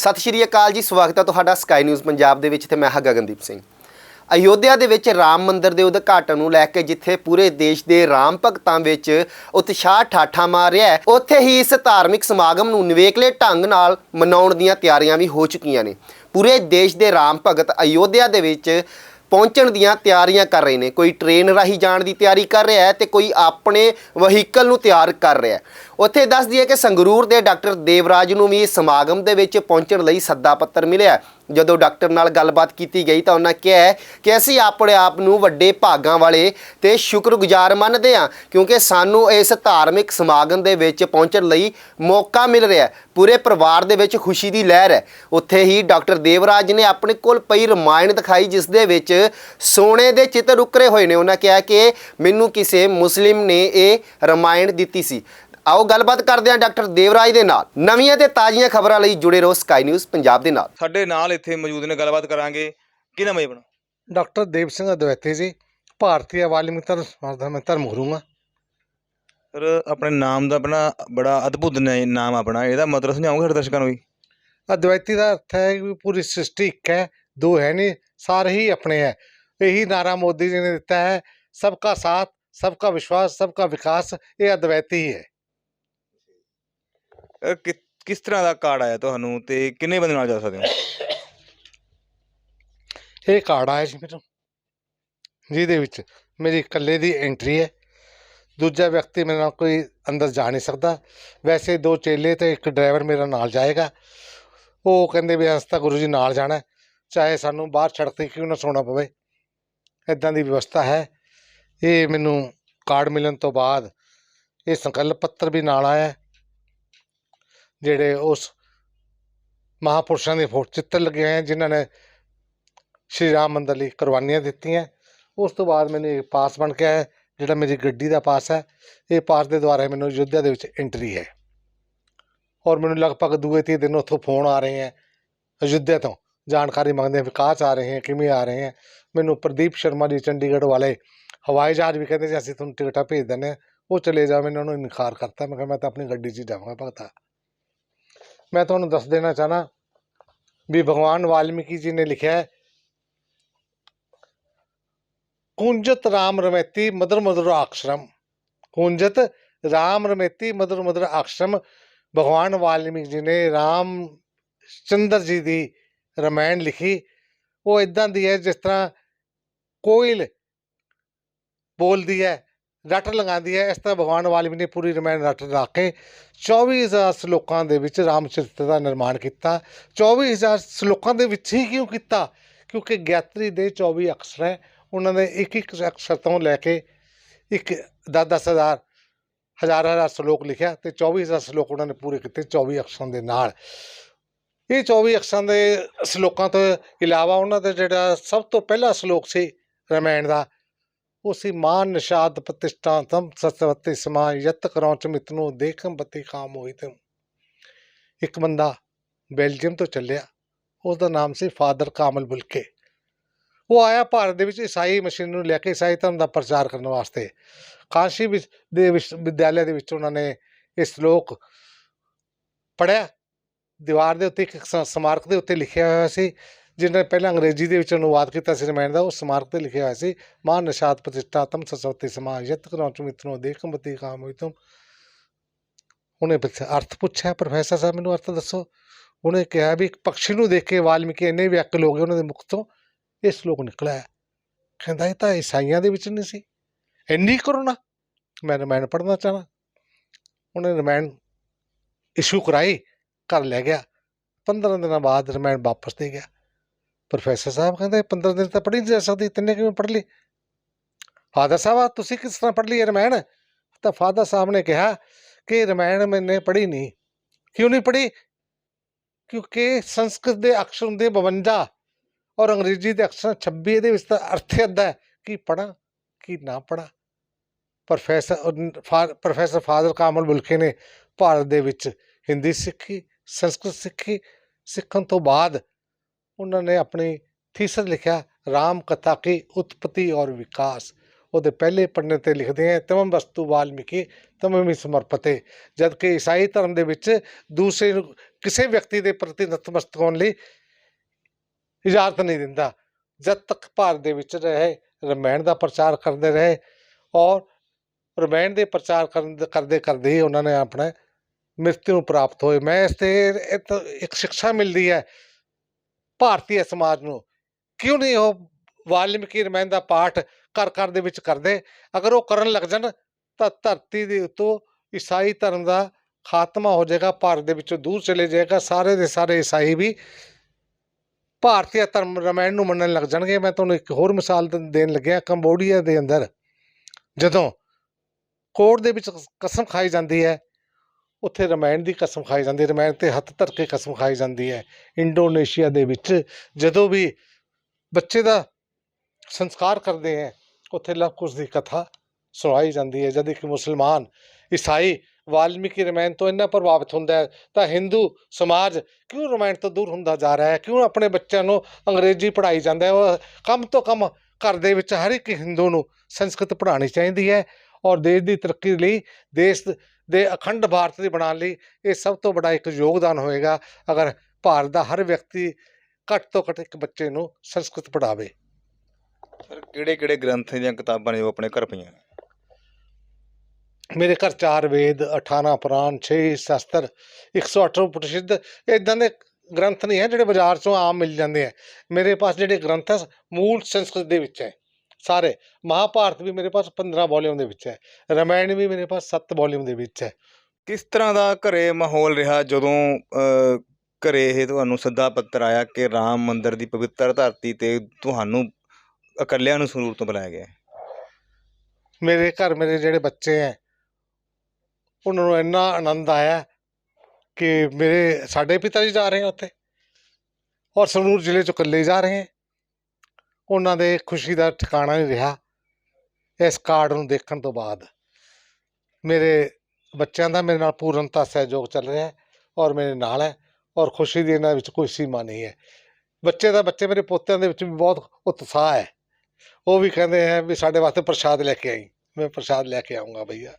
ਸਤਿ ਸ਼੍ਰੀ ਅਕਾਲ ਜੀ, ਸਵਾਗਤ ਹੈ ਤੁਹਾਡਾ ਸਕਾਈ ਨਿਊਜ਼ ਪੰਜਾਬ ਦੇ ਵਿੱਚ ਤੇ ਮੈਂ ਹਾਂ ਗਗਨਦੀਪ ਸਿੰਘ। ਅਯੋਧਿਆ ਦੇ ਵਿੱਚ ਰਾਮ ਮੰਦਿਰ ਦੇ ਉਦਘਾਟਨ ਨੂੰ ਲੈ ਕੇ ਜਿੱਥੇ ਪੂਰੇ ਦੇਸ਼ ਦੇ ਰਾਮ ਭਗਤਾਂ ਵਿੱਚ ਉਤਸ਼ਾਹ ਠਾਠਾ ਮਾਰ ਰਿਹਾ ਹੈ, ਉੱਥੇ ਹੀ ਇਸ ਧਾਰਮਿਕ ਸਮਾਗਮ ਨੂੰ ਨਿਵੇਕਲੇ ਢੰਗ ਨਾਲ ਮਨਾਉਣ ਦੀਆਂ ਤਿਆਰੀਆਂ ਵੀ ਹੋ ਚੁੱਕੀਆਂ ਨੇ। ਪੂਰੇ ਦੇਸ਼ ਦੇ ਰਾਮ ਭਗਤ ਅਯੋਧਿਆ ਦੇ ਵਿੱਚ ਪਹੁੰਚਣ ਦੀਆਂ ਤਿਆਰੀਆਂ ਕਰ ਰਹੇ ਨੇ। ਕੋਈ ਟ੍ਰੇਨ ਰਾਹੀਂ ਜਾਣ ਦੀ ਤਿਆਰੀ ਕਰ ਰਿਹਾ ਹੈ ਤੇ ਕੋਈ ਆਪਣੇ ਵਹੀਕਲ ਨੂੰ ਤਿਆਰ ਕਰ ਰਿਹਾ ਹੈ। ਉੱਥੇ ਦੱਸ ਦਈਏ ਕਿ ਸੰਗਰੂਰ ਦੇ ਡਾਕਟਰ ਦੇਵਰਾਜ ਨੂੰ ਵੀ ਸਮਾਗਮ ਦੇ ਵਿੱਚ ਪਹੁੰਚਣ ਲਈ ਸੱਦਾ ਪੱਤਰ ਮਿਲਿਆ। ਜਦੋਂ ਡਾਕਟਰ ਨਾਲ ਗੱਲਬਾਤ ਕੀਤੀ ਗਈ ਤਾਂ ਉਹਨਾਂ ਕਿਹਾ ਕਿ ਅਸੀਂ ਆਪਣੇ ਆਪ ਨੂੰ ਵੱਡੇ ਭਾਗਾਂ ਵਾਲੇ ਤੇ ਸ਼ੁਕਰਗੁਜ਼ਾਰ ਮੰਨਦੇ ਹਾਂ, ਕਿਉਂਕਿ ਸਾਨੂੰ ਇਸ ਧਾਰਮਿਕ ਸਮਾਗਮ ਦੇ ਵਿੱਚ ਪਹੁੰਚਣ ਲਈ ਮੌਕਾ ਮਿਲ ਰਿਹਾ ਹੈ। ਪੂਰੇ ਪਰਿਵਾਰ ਦੇ ਵਿੱਚ ਖੁਸ਼ੀ ਦੀ ਲਹਿਰ ਹੈ। ਉੱਥੇ ਹੀ ਡਾਕਟਰ ਦੇਵਰਾਜ ਨੇ ਆਪਣੇ ਕੋਲ ਪਈ ਰਮਾਇਣ ਦਿਖਾਈ, ਜਿਸ ਦੇ ਵਿੱਚ ਸੋਨੇ ਦੇ ਚਿੱਤਰ ਉਕਰੇ ਹੋਏ ਨੇ। ਉਹਨਾਂ ਕਿਹਾ ਕਿ ਮੈਨੂੰ ਕਿਸੇ ਮੁਸਲਿਮ ਨੇ ਇਹ ਰਮਾਇਣ ਦਿੱਤੀ ਸੀ। ਆਓ ਗੱਲਬਾਤ ਕਰਦੇ ਹਾਂ ਡਾਕਟਰ ਦੇਵਰਾਜ ਦੇ ਨਾਲ। ਨਵੀਆਂ ਤੇ ਤਾਜ਼ੀਆਂ ਖਬਰਾਂ ਲਈ ਜੁੜੇ ਰਹੋ ਸਕਾਈ ਨਿਊਜ਼ ਪੰਜਾਬ ਦੇ ਨਾਲ। ਸਾਡੇ ਨਾਲ ਇੱਥੇ ਮੌਜੂਦ ਨੇ ਗੱਲਬਾਤ ਕਰਾਂਗੇ। ਕੀ ਨਾਮ ਹੈ ਆਪਣਾ? ਡਾਕਟਰ ਦੇਵ ਸਿੰਘ ਅਦਵੈਤੀ ਜੀ ਭਾਰਤੀ ਵਾਲਮੀਕ ਧਰਮ ਸਮਾਜ ਦਾ ਮੈਂ ਧਰਮ ਗੁਰੂ ਹਾਂ ਸਰ ਆਪਣੇ ਨਾਮ ਦਾ ਆਪਣਾ ਬੜਾ ਅਦਭੁਤ ਨ- ਨਾਮ ਆਪਣਾ ਇਹਦਾ ਮਤਲਬ ਸਮਝਾਓਗੇ ਸਾਡੇ ਦਰਸ਼ਕਾਂ ਨੂੰ ਵੀ? ਅਦਵੈਤੀ ਦਾ ਅਰਥ ਹੈ ਕਿ ਪੂਰੀ ਸ੍ਰਿਸ਼ਟੀ ਇੱਕ ਹੈ ਦੋ ਹੈ ਨਹੀਂ ਸਾਰੇ ਹੀ ਆਪਣੇ ਹੈ। ਇਹੀ ਨਾਰਾ ਮੋਦੀ ਜੀ ਨੇ ਦਿੱਤਾ ਹੈ ਸਬਕਾ ਸਾਥ ਸਬਕਾ ਵਿਸ਼ਵਾਸ ਸਬਕਾ ਵਿਕਾਸ ਇਹ ਅਦਵੈਤੀ ਹੀ ਹੈ। ਅਹ ਕਿ- ਕਿਸ ਤਰ੍ਹਾਂ ਦਾ ਕਾਰਡ ਆਇਆ ਤੁਹਾਨੂੰ ਤੇ ਕਿੰਨੇ ਬੰਦੇ ਨਾਲ ਜਾ ਸਕਦੇ ਹੋ? ਇਹ ਕਾਰਡ ਆਇਆ ਸੀ ਮੈਨੂੰ ਜਿਹਦੇ ਵਿੱਚ ਮੇਰੀ ਇਕੱਲੇ ਦੀ ਐਂਟਰੀ ਹੈ। ਦੂਜਾ ਵਿਅਕਤੀ ਮੇਰੇ ਨਾਲ ਕੋਈ ਅੰਦਰ ਜਾ ਨਹੀਂ ਸਕਦਾ। ਵੈਸੇ ਦੋ ਚੇਲੇ ਤੇ ਇੱਕ ਡਰਾਈਵਰ ਮੇਰਾ ਨਾਲ ਜਾਏਗਾ। ਉਹ ਕਹਿੰਦੇ ਵੀ ਅਸੀਂ ਤਾਂ ਗੁਰੂ ਜੀ ਨਾਲ ਜਾਣਾ ਹੈ, ਚਾਹੇ ਸਾਨੂੰ ਬਾਹਰ ਸੜਕ ਤੇ ਕਿਉਂ ਨਾ ਸੌਣਾ ਪਵੇ। ਇਦਾਂ ਦੀ ਵਿਵਸਥਾ ਹੈ। ਇਹ ਮੈਨੂੰ ਕਾਰਡ ਮਿਲਣ ਤੋਂ ਬਾਅਦ ਇਹ ਸੰਕਲਪ ਪੱਤਰ ਵੀ ਨਾਲ ਆਇਆ। ਹੈ, ਜਿਹੜੇ ਉਸ ਮਹਾਪੁਰਸ਼ਾਂ ਦੇ ਫੋਟੋ ਚਿੱਤਰ ਲੱਗੇ ਹੋਏ ਹੈ ਜਿਨ੍ਹਾਂ ਨੇ ਸ਼੍ਰੀ ਰਾਮ ਮੰਦਰ ਲਈ ਕੁਰਬਾਨੀਆਂ ਦਿੱਤੀਆਂ। ਉਸ ਤੋਂ ਬਾਅਦ ਮੈਨੂੰ ਇਹ ਪਾਸ ਬਣ ਕੇ ਹੈ ਜਿਹੜਾ ਮੇਰੀ ਗੱਡੀ ਦਾ ਪਾਸ ਹੈ। ਇਹ ਪਾਸ ਦੇ ਦੁਆਰਾ ਮੈਨੂੰ ਅਯੁੱਧਿਆ ਦੇ ਵਿੱਚ ਐਂਟਰੀ ਹੈ। ਔਰ ਮੈਨੂੰ ਲਗਭਗ ਦੂਏ ਤੀਏ ਦਿਨ ਉੱਥੋਂ ਫੋਨ ਆ ਰਹੇ ਹੈ ਅਯੁੱਧਿਆ ਤੋਂ ਜਾਣਕਾਰੀ ਮੰਗਦੇ ਹੈ ਵਿਕਾਸ ਆ ਰਹੇ ਹੈ ਕਿਵੇਂ ਆ ਰਹੇ ਹੈ ਮੈਨੂੰ ਪ੍ਰਦੀਪ ਸ਼ਰਮਾ ਜੀ ਚੰਡੀਗੜ੍ਹ ਵਾਲੇ ਹਵਾਈ ਜਹਾਜ਼ ਵੀ ਕਹਿੰਦੇ ਸੀ, ਅਸੀਂ ਤੁਹਾਨੂੰ ਟਿਕਟਾਂ ਭੇਜ ਦਿੰਦੇ ਹਾਂ ਉਹ ਚਲੇ ਜਾ ਮੈਨੂੰ ਉਹਨੂੰ ਇਨਕਾਰ ਕਰਤਾ। ਮੈਂ ਕਿਹਾ, ਮੈਂ ਤਾਂ ਆਪਣੀ ਗੱਡੀ 'ਚ ਹੀ ਜਾਵਾਂਗਾ, ਭਗਤਾ। ਮੈਂ ਤੁਹਾਨੂੰ ਦੱਸ ਦੇਣਾ ਚਾਹਨਾ ਵੀ ਭਗਵਾਨ ਵਾਲਮੀਕੀ ਜੀ ਨੇ ਲਿਖਿਆ ਹੈ, ਕੁੰਜਤ ਰਾਮ ਰਮੇਤੀ ਮਦਰ ਮਦਰ ਆਕਸ਼ਰਮ ਕੁੰਜਤ ਰਾਮ ਰਮੇਤੀ ਮਦਰ ਮਦਰ ਆਕਸ਼ਰਮ ਭਗਵਾਨ ਵਾਲਮੀਕੀ ਜੀ ਨੇ ਰਾਮ ਚੰਦਰ ਜੀ ਦੀ ਰਮਾਇਣ ਲਿਖੀ। ਉਹ ਇਦਾਂ ਦੀ ਹੈ ਜਿਸ ਤਰ੍ਹਾਂ ਕੋਇਲ ਬੋਲਦੀ ਹੈ ਰੱਟ ਲਗਾਉਂਦੀ ਹੈ। ਇਸ ਤਰ੍ਹਾਂ ਭਗਵਾਨ ਵਾਲਮੀਕ ਨੇ ਪੂਰੀ ਰਮਾਇਣ ਰੱਟ ਲਾ ਕੇ 24000 ਸ਼ਲੋਕਾਂ ਦੇ ਵਿੱਚ ਰਾਮਚਰਿਤ ਦਾ ਨਿਰਮਾਣ ਕੀਤਾ। 24000 ਸ਼ਲੋਕਾਂ ਦੇ ਵਿੱਚ ਹੀ ਕਿਉਂ ਕੀਤਾ? ਕਿਉਂਕਿ ਗਿਆਤਰੀ ਦੇ 24 ਅਕਸ਼ਰ ਹੈ। ਉਹਨਾਂ ਨੇ ਇੱਕ ਇੱਕ ਅਕਸ਼ਰ ਤੋਂ ਲੈ ਕੇ ਇੱਕ ਦਸ ਦਸ ਹਜ਼ਾਰ ਹਜ਼ਾਰ ਹਜ਼ਾਰ ਸ਼ਲੋਕ ਲਿਖਿਆ ਤੇ 24000 ਸ਼ਲੋਕ ਉਹਨਾਂ ਨੇ ਪੂਰੇ ਕੀਤੇ 24 ਅਕਸ਼ਰਾਂ ਦੇ ਨਾਲ। ਇਹ 24 ਅਕਸ਼ਰਾਂ ਦੇ ਸ਼ਲੋਕਾਂ ਤੋਂ ਇਲਾਵਾ ਉਹਨਾਂ ਦਾ ਜਿਹੜਾ ਸਭ ਤੋਂ ਪਹਿਲਾ ਸ਼ਲੋਕ ਸੀ ਰਮਾਇਣ ਦਾ ਉਹ ਸੀ ਮਾਨ ਨਿਸ਼ਾਦ ਪ੍ਰਤਿਸ਼ਠਾ ਤਮ ਸਤਵਤੀ ਸਮਾ ਯਤ ਕਰਉ ਚ ਹੋਈ ਤੇ। ਇੱਕ ਬੰਦਾ ਬੈਲਜੀਅਮ ਤੋਂ ਚੱਲਿਆ। ਉਸ ਦਾ ਨਾਮ ਸੀ ਫਾਦਰ ਕਾਮਲ ਬੁਲਕੇ। ਉਹ ਆਇਆ ਭਾਰਤ ਦੇ ਵਿੱਚ ਈਸਾਈ ਮਸ਼ੀਨ ਨੂੰ ਲੈ ਕੇ ਈਸਾਈ ਧਰਮ ਦਾ ਪ੍ਰਚਾਰ ਕਰਨ ਵਾਸਤੇ। ਕਾਸ਼ੀ ਵਿੱਚ ਦੇ ਵਿਸ਼ ਵਿਦਿਆਲਿਆ ਦੇ ਵਿੱਚ ਉਹਨਾਂ ਨੇ ਇਹ ਸ਼ਲੋਕ ਪੜਿਆ ਦੀਵਾਰ ਦੇ ਉੱਤੇ ਇੱਕ ਸਮਾਰਕ ਦੇ ਉੱਤੇ ਲਿਖਿਆ ਹੋਇਆ ਸੀ। ਜਿਹਨੇ ਪਹਿਲਾਂ ਅੰਗਰੇਜ਼ੀ ਦੇ ਵਿੱਚ ਅਨੁਵਾਦ ਕੀਤਾ ਸੀ, ਰਮਾਇਣ ਦਾ, ਉਹ ਸਮਾਰਕ ਤੇ ਲਿਖਿਆ ਹੋਇਆ ਸੀ। ਮਾਨ ਨਿਸ਼ਾਦ ਪ੍ਰਤਿਸ਼ਠਾ ਤਮ ਸਸਵਤੀ ਸਮਾ ਯਤ ਕਰਉ ਚ ਮਿਤਨੋ ਦੇਖਮਤੀ ਕਾਮ ਹੋਈ ਤੁਮ। ਉਹਨੇ ਪੁੱਛਿਆ ਅਰਥ ਪੁੱਛਿਆ, ਪ੍ਰੋਫੈਸਰ ਸਾਹਿਬ, ਮੈਨੂੰ ਅਰਥ ਦੱਸੋ। ਉਹਨੇ ਕਿਹਾ ਵੀ ਇੱਕ ਪੰਛੀ ਨੂੰ ਦੇਖ ਕੇ ਵਾਲਮੀਕੀ ਇੰਨੇ ਵਿਅਕਲ ਹੋ ਗਏ, ਉਹਨਾਂ ਦੇ ਮੁਖ ਤੋਂ, ਇਹ ਸ਼ਲੋਕ ਨਿਕਲਿਆ। ਕਹਿੰਦਾ, ਇਹ ਤਾਂ ਈਸਾਈਆਂ ਦੇ ਵਿੱਚ ਨਹੀਂ ਸੀ। ਇੰਨੀ ਕਰੋਨਾ, ਮੈਂ ਰਮਾਇਣ ਪੜ੍ਹਨਾ ਚਾਹਣਾ ਉਹਨੇ ਰਮਾਇਣ ਇਸ਼ੂ ਕਰਾਈ, ਘਰ ਲੈ ਗਿਆ। 15 ਦਿਨਾਂ ਬਾਅਦ ਰਮਾਇਣ ਵਾਪਸ ਦੇ ਗਿਆ। ਪ੍ਰੋਫੈਸਰ ਸਾਹਿਬ ਕਹਿੰਦੇ 15 ਦਿਨ ਤਾਂ ਪੜ੍ਹੀ ਨਹੀਂ ਜਾ ਸਕਦੀ, ਤਿੰਨੇ ਕਿਵੇਂ ਪੜ੍ਹ ਲਈ ਫਾਦਰ ਸਾਹਿਬ ਆਹ ਤੁਸੀਂ ਕਿਸ ਤਰ੍ਹਾਂ ਪੜ੍ਹ ਲਈ ਰਮਾਇਣ? ਤਾਂ ਫਾਦਰ ਸਾਹਿਬ ਨੇ ਕਿਹਾ ਕਿ ਰਮਾਇਣ ਮੈਨੇ ਪੜ੍ਹੀ ਨਹੀਂ ਕਿਉਂ ਨਹੀਂ ਪੜ੍ਹੀ? ਕਿਉਂਕਿ ਸੰਸਕ੍ਰਿਤ ਦੇ ਅਕਸ਼ਰ ਹੁੰਦੇ 52 ਔਰ ਅੰਗਰੇਜ਼ੀ ਦੇ ਅਕਸ਼ਰ 26 ਇਹਦੇ ਵਿੱਚ ਤਾਂ ਅਰਥ ਅੱਧਾ ਕਿ ਪੜਾਂ ਕਿ ਨਾ ਪੜਾਂ professor professor Fazal Camille Bulcke ਨੇ ਭਾਰਤ ਦੇ ਵਿੱਚ ਹਿੰਦੀ ਸਿੱਖੀ, ਸੰਸਕ੍ਰਿਤ ਸਿੱਖੀ ਸਿੱਖਣ ਤੋਂ ਬਾਅਦ ਉਹਨਾਂ ਨੇ ਆਪਣੀ ਥੀਸਸ ਲਿਖਿਆ, ਰਾਮ ਕਥਾ ਕੀ ਉਤਪਤੀ ਔਰ ਵਿਕਾਸ। ਉਹਦੇ ਪਹਿਲੇ ਪੰਨੇ ਤੇ ਲਿਖਦੇ ਹੈ ਤਮਮ ਵਸਤੂ ਵਾਲਮੀਕੀ ਤਮਮੀ ਸਮਰਪਤੇ। ਜਦ ਕਿ ਈਸਾਈ ਧਰਮ ਦੇ ਵਿੱਚ ਦੂਸਰੇ ਨੂੰ ਕਿਸੇ ਵਿਅਕਤੀ ਦੇ ਪ੍ਰਤੀ ਨਤਮਸਤਕ ਹੋਣ ਲਈ ਇਜਾਜ਼ਤ ਨਹੀਂ ਦਿੰਦਾ। ਜਦ ਤੱਕ ਭਾਰਤ ਦੇ ਵਿੱਚ ਰਹੇ, ਰਮਾਇਣ ਦਾ ਪ੍ਰਚਾਰ ਕਰਦੇ ਰਹੇ ਔਰ ਰਮਾਇਣ ਦੇ ਪ੍ਰਚਾਰ ਕਰਨ ਕਰਦੇ ਕਰਦੇ ਹੀ ਉਹਨਾਂ ਨੇ ਆਪਣਾ ਮ੍ਰਿਤੂ ਨੂੰ ਪ੍ਰਾਪਤ ਹੋਏ। ਮੈਂ ਇਸ ਤੇ ਇੱਕ ਸਿੱਖਿਆ ਮਿਲਦੀ ਹੈ ਭਾਰਤੀ ਸਮਾਜ ਨੂੰ। ਕਿਉਂ ਨਹੀਂ ਉਹ ਵਾਲਮੀਕੀ ਰਮਾਇਣ ਦਾ ਪਾਠ ਘਰ ਘਰ ਦੇ ਵਿੱਚ ਕਰਦੇ? ਅਗਰ ਉਹ ਕਰਨ ਲੱਗ ਜਾਣ, ਤਾਂ ਧਰਤੀ ਦੇ ਉੱਤੋਂ ਈਸਾਈ ਧਰਮ ਦਾ ਖਾਤਮਾ ਹੋ ਜਾਏਗਾ, ਭਾਰਤ ਦੇ ਵਿੱਚੋਂ ਦੂਰ ਚਲੇ ਜਾਏਗਾ, ਸਾਰੇ ਦੇ ਸਾਰੇ ਈਸਾਈ ਵੀ ਭਾਰਤੀ ਧਰਮ ਰਮਾਇਣ ਨੂੰ ਮੰਨਣ ਲੱਗ ਜਾਣਗੇ। ਮੈਂ ਤੁਹਾਨੂੰ ਇੱਕ ਹੋਰ ਮਿਸਾਲ ਦ- ਦੇਣ ਲੱਗਿਆ, ਕੰਬੋਡੀਆ ਦੇ ਅੰਦਰ। ਜਦੋਂ ਕੋਰਟ ਦੇ ਵਿੱਚ ਕਸਮ ਖਾਈ ਜਾਂਦੀ ਹੈ ਉੱਥੇ ਰਮਾਇਣ ਦੀ ਕਸਮ ਖਾਈ ਜਾਂਦੀ ਹੈ। ਰਮਾਇਣ ਤੇ ਹੱਥ ਧਰ ਕੇ ਕਸਮ ਖਾਈ ਜਾਂਦੀ ਹੈ। ਇੰਡੋਨੇਸ਼ੀਆ ਦੇ ਵਿੱਚ ਜਦੋਂ ਵੀ ਬੱਚੇ ਦਾ ਸੰਸਕਾਰ ਕਰਦੇ ਹੈ, ਉੱਥੇ ਲਵ ਕੁਸ਼ ਦੀ ਕਥਾ ਸੁਣਾਈ ਜਾਂਦੀ ਹੈ। ਜਦ ਇੱਕ ਮੁਸਲਮਾਨ ਈਸਾਈ ਵਾਲਮੀਕੀ ਰਮਾਇਣ ਤੋਂ ਇੰਨਾ ਪ੍ਰਭਾਵਿਤ ਹੁੰਦਾ ਹੈ, ਤਾਂ ਹਿੰਦੂ ਸਮਾਜ ਕਿਉਂ ਰਮਾਇਣ ਤੋਂ ਦੂਰ ਹੁੰਦਾ ਜਾ ਰਿਹਾ ਹੈ? ਕਿਉਂ ਆਪਣੇ ਬੱਚਿਆਂ ਨੂੰ ਅੰਗਰੇਜ਼ੀ ਪੜ੍ਹਾਈ ਜਾਂਦਾ ਹੈ? ਉਹ ਕਮ ਤੋਂ ਕਮ ਘਰ ਦੇ ਵਿੱਚ ਹਰ ਇੱਕ ਹਿੰਦੂ ਨੂੰ ਸੰਸਕ੍ਰਿਤ ਪੜ੍ਹਾਉਣੀ ਚਾਹੀਦੀ ਹੈ ਔਰ ਦੇਸ਼ ਦੀ ਤਰੱਕੀ ਲਈ ਦੇਸ਼ ਦੇ ਅਖੰਡ ਭਾਰਤ ਦੀ ਬਣਾਉਣ ਲਈ ਇਹ ਸਭ ਤੋਂ ਵੱਡਾ ਇੱਕ ਯੋਗਦਾਨ ਹੋਏਗਾ ਅਗਰ ਭਾਰਤ ਦਾ ਹਰ ਵਿਅਕਤੀ ਘੱਟ ਤੋਂ ਘੱਟ ਇੱਕ ਬੱਚੇ ਨੂੰ ਸੰਸਕ੍ਰਿਤ ਪੜ੍ਹਾਵੇ। ਸਰ ਕਿਹੜੇ ਕਿਹੜੇ ਗ੍ਰੰਥ ਦੀਆਂ ਕਿਤਾਬਾਂ ਨੇ ਉਹ ਆਪਣੇ ਘਰ ਪਈਆਂ? ਮੇਰੇ ਘਰ ਚਾਰ ਵੇਦ 18 ਪੁਰਾਣ 6 ਸ਼ਾਸਤਰ 108 ਉਪਨਿਸ਼ਦ ਇਦਾਂ ਦੇ ਗ੍ਰੰਥ ਨਹੀਂ ਹੈ ਜਿਹੜੇ ਬਾਜ਼ਾਰ ਚੋਂ ਆਮ ਮਿਲ ਜਾਂਦੇ ਆ ਮੇਰੇ ਪਾਸ ਜਿਹੜੇ ਗ੍ਰੰਥ ਹੈ ਮੂਲ ਸੰਸਕ੍ਰਿਤ ਦੇ ਵਿੱਚ ਹੈ। ਸਾਰੇ। ਮਹਾਭਾਰਤ ਵੀ ਮੇਰੇ ਪਾਸ 15 ਵੋਲੀਅਮ ਦੇ ਵਿੱਚ ਹੈ। ਰਾਮਾਇਣ ਵੀ ਮੇਰੇ ਪਾਸ 7 ਵੋਲੀਅਮ ਦੇ ਵਿੱਚ ਹੈ। ਕਿਸ ਤਰ੍ਹਾਂ ਦਾ ਘਰੇ ਮਾਹੌਲ ਰਿਹਾ ਜਦੋਂ ਘਰੇ ਇਹ ਤੁਹਾਨੂੰ ਸੱਦਾ ਪੱਤਰ ਆਇਆ ਕਿ ਰਾਮ ਮੰਦਿਰ ਦੀ ਪਵਿੱਤਰ ਧਰਤੀ ਤੇ ਤੁਹਾਨੂੰ ਇਕੱਲਿਆਂ ਨੂੰ ਸੰਗਰੂਰ ਤੋਂ ਬੁਲਾਇਆ ਗਿਆ? ਮੇਰੇ ਘਰ ਮੇਰੇ ਜਿਹੜੇ ਬੱਚੇ ਹੈ ਉਹਨਾਂ ਨੂੰ ਇੰਨਾ ਆਨੰਦ ਆਇਆ ਕਿ ਮੇਰੇ ਸਾਡੇ ਪਿਤਾ ਜੀ ਜਾ ਰਹੇ ਹੈ ਉੱਥੇ। ਔਰ ਸੰਗਰੂਰ ਜ਼ਿਲ੍ਹੇ ਚੋਂ ਇਕੱਲੇ ਜਾ ਰਹੇ ਹੈ। ਉਹਨਾਂ ਦੇ ਖੁਸ਼ੀ ਦਾ ਠਿਕਾਣਾ ਨਹੀਂ ਰਿਹਾ। ਇਸ ਕਾਰਡ ਨੂੰ ਦੇਖਣ ਤੋਂ ਬਾਅਦ ਮੇਰੇ ਬੱਚਿਆਂ ਦਾ ਮੇਰੇ ਨਾਲ ਪੂਰਨਤਾ ਸਹਿਯੋਗ ਚੱਲ ਰਿਹਾ ਹੈ ਔਰ ਮੇਰੇ ਨਾਲ ਹੈ ਔਰ ਖੁਸ਼ੀ ਦੀ ਇਹਨਾਂ ਵਿੱਚ ਕੋਈ ਸੀਮਾ ਨਹੀਂ ਹੈ। ਬੱਚੇ ਦਾ ਬੱਚੇ ਮੇਰੇ ਪੋਤਿਆਂ ਦੇ ਵਿੱਚ ਵੀ ਬਹੁਤ ਉਤਸ਼ਾਹ ਹੈ। ਉਹ ਵੀ ਕਹਿੰਦੇ ਹੈ ਵੀ ਸਾਡੇ ਵਾਸਤੇ ਪ੍ਰਸ਼ਾਦ ਲੈ ਕੇ ਆਈ। ਮੈਂ ਪ੍ਰਸ਼ਾਦ ਲੈ ਕੇ ਆਉਂਗਾ ਭਈਆ।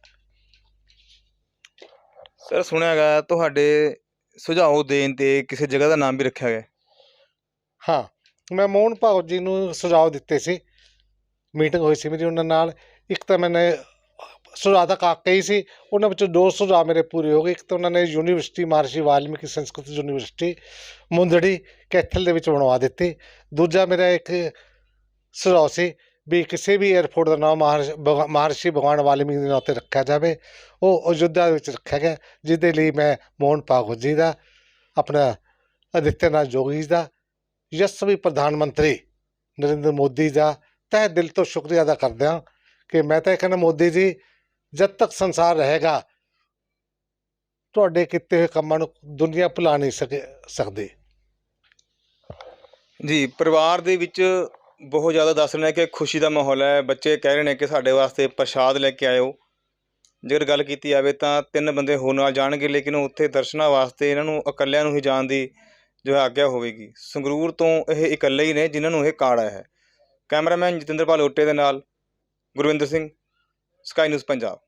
ਸਰ ਸੁਣਿਆ ਗਿਆ ਤੁਹਾਡੇ ਸੁਝਾਅ ਦੇਣ ਤੇ ਕਿਸੇ ਜਗ੍ਹਾ ਦਾ ਨਾਮ ਵੀ ਰੱਖਿਆ ਗਿਆ ਹੈ। ਮੈਂ ਮੋਹਨ ਭਾਗਵਤ ਜੀ ਨੂੰ ਸੁਝਾਅ ਦਿੱਤੇ ਸੀ। ਮੀਟਿੰਗ ਹੋਈ ਸੀ ਮੇਰੀ ਉਹਨਾਂ ਨਾਲ। ਇੱਕ ਤਾਂ ਮੈਨੇ ਸੁਝਾਅ ਤਾਂ ਕਾਕੇ ਹੀ ਸੀ। ਉਹਨਾਂ ਵਿੱਚੋਂ ਦੋ ਸੁਝਾਅ ਮੇਰੇ ਪੂਰੇ ਹੋ ਗਏ। ਇੱਕ ਤਾਂ ਉਹਨਾਂ ਨੇ ਯੂਨੀਵਰਸਿਟੀ ਮਹਰਸ਼ੀ ਵਾਲਮੀਕੀ ਸੰਸਕ੍ਰਿਤ ਯੂਨੀਵਰਸਿਟੀ ਮੁੰਦੜੀ ਕੈਥਲ ਦੇ ਵਿੱਚ ਬਣਵਾ ਦਿੱਤੀ। ਦੂਜਾ ਮੇਰਾ ਇੱਕ ਸੁਝਾਅ ਸੀ ਵੀ ਕਿਸੇ ਵੀ 에ਅਰਪੋਰਟ ਦਾ ਨਾਮ ਮਹਰਸ਼ੀ ਭਗਵਾ- ਮਹਰਸ਼ੀ ਭਗਵਾਨ ਵਾਲਮੀਕੀ ਦੇ ਨਾਂ ਤੇ ਰੱਖਿਆ ਜਾਵੇ। ਉਹ ਅਯੁੱਧਿਆ ਵਿੱਚ ਰੱਖਿਆ ਗਿਆ, ਜਿਹਦੇ ਲਈ ਮੈਂ ਮੋਹਨ ਭਾਗਵਤ ਜੀ ਦਾ, ਆਪਣਾ ਅਦਿੱਤਿਆਨਾਥ ਜੋਗੀ ਜੀ ਦਾ ਯਸ਼ਸਵੀ ਪ੍ਰਧਾਨ ਮੰਤਰੀ ਨਰਿੰਦਰ ਮੋਦੀ ਦਾ ਤਹਿ ਦਿਲ ਤੋਂ ਸ਼ੁਕਰੀਆ ਅਦਾ ਕਰਦੇ ਹਾਂ ਕਿ ਮੈਂ ਤਾਂ ਇਹ ਕਹਿੰਦਾ ਮੋਦੀ ਜੀ, ਜਦ ਤੱਕ ਸੰਸਾਰ ਰਹੇਗਾ, ਤੁਹਾਡੇ ਕੀਤੇ ਹੋਏ ਕੰਮਾਂ ਨੂੰ ਦੁਨੀਆ ਭੁਲਾ ਨਹੀਂ ਸਕੇ, ਸਕਦੀ। ਜੀ, ਪਰਿਵਾਰ ਦੇ ਵਿੱਚ ਬਹੁਤ ਜ਼ਿਆਦਾ ਦੱਸ ਰਹੇ ਨੇ ਕਿ ਖੁਸ਼ੀ ਦਾ ਮਾਹੌਲ ਹੈ। ਬੱਚੇ ਕਹਿ ਰਹੇ ਨੇ ਕਿ ਸਾਡੇ ਵਾਸਤੇ ਪ੍ਰਸ਼ਾਦ ਲੈ ਕੇ ਆਇਓ। ਜੇਕਰ ਗੱਲ ਕੀਤੀ ਜਾਵੇ ਤਾਂ ਤਿੰਨ ਬੰਦੇ ਹੋਰ ਨਾਲ ਜਾਣਗੇ, ਲੇਕਿਨ ਉੱਥੇ ਦਰਸ਼ਨਾਂ ਵਾਸਤੇ ਇਹਨਾਂ ਨੂੰ ਇਕੱਲਿਆਂ ਨੂੰ ਹੀ ਜਾਣ ਦੀ ਜੋ ਹੈ ਆਗਿਆ ਹੋਵੇਗੀ। ਸੰਗਰੂਰ ਤੋਂ ਇਹ ਇਕੱਲੇ ਹੀ ਨੇ ਜਿਨ੍ਹਾਂ ਨੂੰ ਇਹ ਕਾਰਡ ਆਇਆ ਹੈ। ਕੈਮਰਾਮੈਨ ਜਤਿੰਦਰਪਾਲ ਓਟੇ ਦੇ ਨਾਲ ਗੁਰਵਿੰਦਰ ਸਿੰਘ, ਸਕਾਈ ਨਿਊਜ਼ ਪੰਜਾਬ।